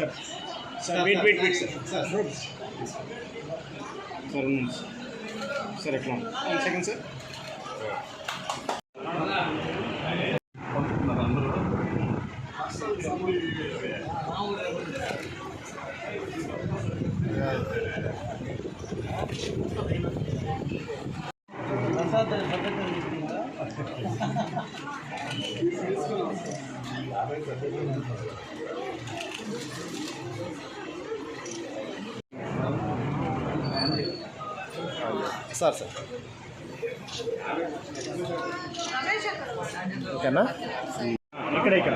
Sir. Wait wait wait sir. Sir. ఉంది. Sir ఎట్లా one second sir sir sir. ఓకేనా? ఇక్కడ ఇక్కడ.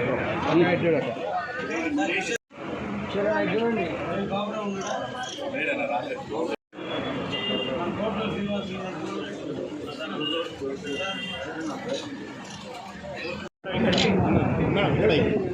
మేడం ఇక్కడ.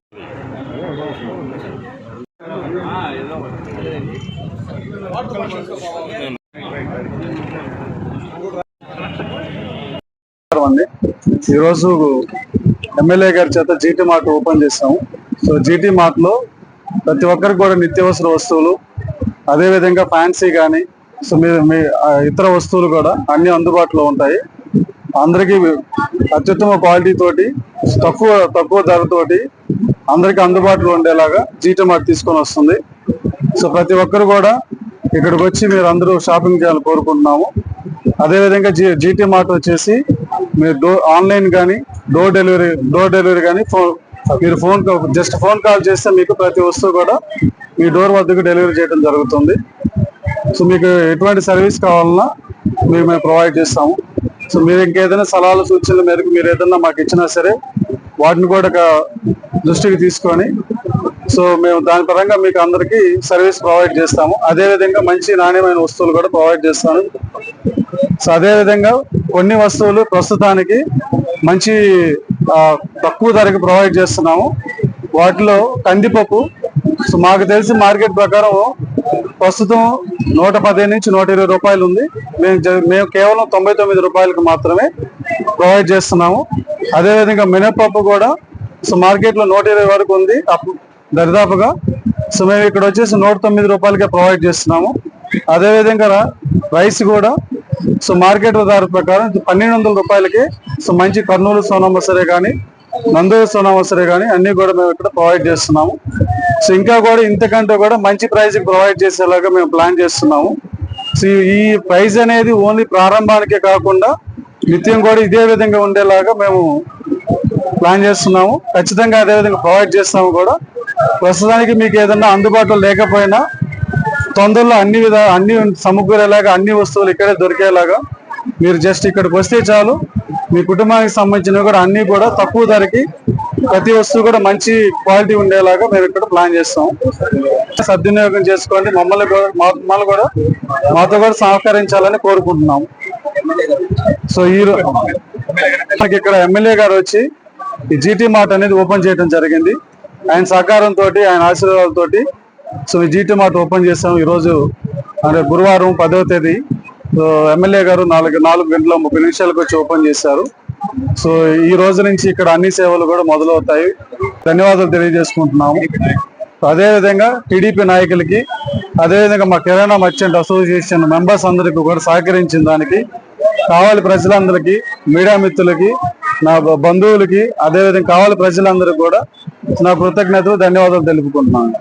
ఈరోజు ఎమ్మెల్యే గారి చేత జీటీ మార్ట్ ఓపెన్ చేసాము సో జీటీ మార్ట్లో ప్రతి ఒక్కరికి కూడా నిత్యావసర వస్తువులు అదేవిధంగా ఫ్యాన్సీ కానీ సో మీ మీ ఇతర వస్తువులు కూడా అన్ని అందుబాటులో ఉంటాయి. అందరికీ అత్యుత్తమ క్వాలిటీ తోటి తక్కువ తక్కువ ధరతోటి అందరికీ అందుబాటులో ఉండేలాగా జీటీ మార్ట్ తీసుకొని వస్తుంది. సో ప్రతి ఒక్కరు కూడా ఇక్కడికి వచ్చి మీరు అందరూ షాపింగ్ చేయాలని కోరుకుంటున్నాము. అదేవిధంగా జీ జీటీ మార్ట్ వచ్చేసి మీరు డో ఆన్లైన్ కానీ డోర్ డెలివరీ డోర్ డెలివరీ కానీ ఫోన్ మీరు ఫోన్ జస్ట్ ఫోన్ కాల్ చేస్తే మీకు ప్రతి వస్తువు కూడా మీ డోర్ వద్దకు డెలివరీ చేయడం జరుగుతుంది. సో మీకు ఎటువంటి సర్వీస్ కావాలన్నా మేము మేము ప్రొవైడ్ చేస్తాము. సో మీరు ఇంకేదైనా సలహాలు సూచనల మేరకు మీరు ఏదైనా మాకు ఇచ్చినా సరే వాటిని కూడా ఒక దృష్టికి తీసుకొని సో మేము దాని పరంగా మీకు అందరికీ సర్వీస్ ప్రొవైడ్ చేస్తాము. అదే విధంగా మంచి నాణ్యమైన వస్తువులు కూడా ప్రొవైడ్ చేస్తాను. సో అదేవిధంగా కొన్ని వస్తువులు ప్రస్తుతానికి మంచి తక్కువ ధరకు ప్రొవైడ్ చేస్తున్నాము. వాటిలో కందిపప్పు సో మాకు తెలిసి మార్కెట్ ప్రకారం ప్రస్తుతం నూట పదిహేను నుంచి నూట ఇరవై రూపాయలు ఉంది. మేము మేము కేవలం తొంభై తొమ్మిది రూపాయలకు మాత్రమే ప్రొవైడ్ చేస్తున్నాము. అదేవిధంగా మినప్పప్పు మినపప్పు కూడా సో మార్కెట్లో నూట ఇరవై వరకు ఉంది. అప్పు- దరిదాపుగా. సో మేము ఇక్కడ వచ్చేసి నూట తొమ్మిది రూపాయలకే ప్రొవైడ్ చేస్తున్నాము. అదేవిధంగా రైస్ కూడా. సో మార్కెట్ ధర ప్రకారం పన్నెండు వందల రూపాయలకి. సో మంచి కర్నూలు సోనామసరే కానీ నందూరు సోనామసరే కానీ అన్నీ కూడా మేము ఇక్కడ ప్రొవైడ్ చేస్తున్నాము. సో ఇంకా కూడా ఇంతకంటే కూడా మంచి ప్రైస్ ప్రొవైడ్ చేసేలాగా మేము ప్లాన్ చేస్తున్నాము. సో ఈ ప్రైస్ అనేది ఓన్లీ ప్రారంభానికే కాకుండా నిత్యం కూడా ఇదే విధంగా ఉండేలాగా మేము ప్లాన్ చేస్తున్నాము. ఖచ్చితంగా అదే విధంగా ప్రొవైడ్ చేస్తాము కూడా. ప్రస్తుతానికి మీకు ఏదైనా అందుబాటులో లేకపోయినా తొందరలో అన్ని విధ అన్ని సమకూరేలాగా అన్ని వస్తువులు ఇక్కడే దొరికేలాగా మీరు జస్ట్ ఇక్కడికి వస్తే చాలు. మీ కుటుంబానికి సంబంధించినవి కూడా అన్నీ కూడా తక్కువ ధరకి ప్రతి వస్తువు కూడా మంచి క్వాలిటీ ఉండేలాగా మేము ఇక్కడ ప్లాన్ చేస్తాం. సద్వినియోగం చేసుకోండి. మమ్మల్ని కూడా మా- మమ్మల్ని కూడా మాతో కూడా సహకరించాలని కోరుకుంటున్నాం సో ఈ రో- మనకి ఇక్కడ ఎమ్మెల్యే గారు వచ్చి ఈ జీటీ మార్ట్ అనేది ఓపెన్ చేయడం జరిగింది. ఆయన సహకారంతో ఆయన ఆశీర్వాదాలతోటి సో ఈ జీటీ మార్ట్ ఓపెన్ చేసాం ఈరోజు అంటే గురువారం పదవ తేదీ. సో ఎమ్మెల్యే గారు నాలుగు నాలుగు గంటల ముప్పై నిమిషాలకు వచ్చి ఓపెన్ చేశారు. సో ఈ రోజు నుంచి ఇక్కడ అన్ని సేవలు కూడా మొదలవుతాయి. ధన్యవాదాలు తెలియజేసుకుంటున్నాము. అదేవిధంగా టీడీపీ నాయకులకి అదేవిధంగా మా కిరాణా మర్చెంట్ అసోసియేషన్ మెంబర్స్ అందరికీ కూడా సహకరించిన దానికి కావాలి ప్రజలందరికీ మీడియా మిత్రులకి నా బంధువులకి అదేవిధంగా కావాలి ప్రజలందరికీ కూడా నా కృతజ్ఞతలు ధన్యవాదాలు తెలుపుకుంటున్నాను.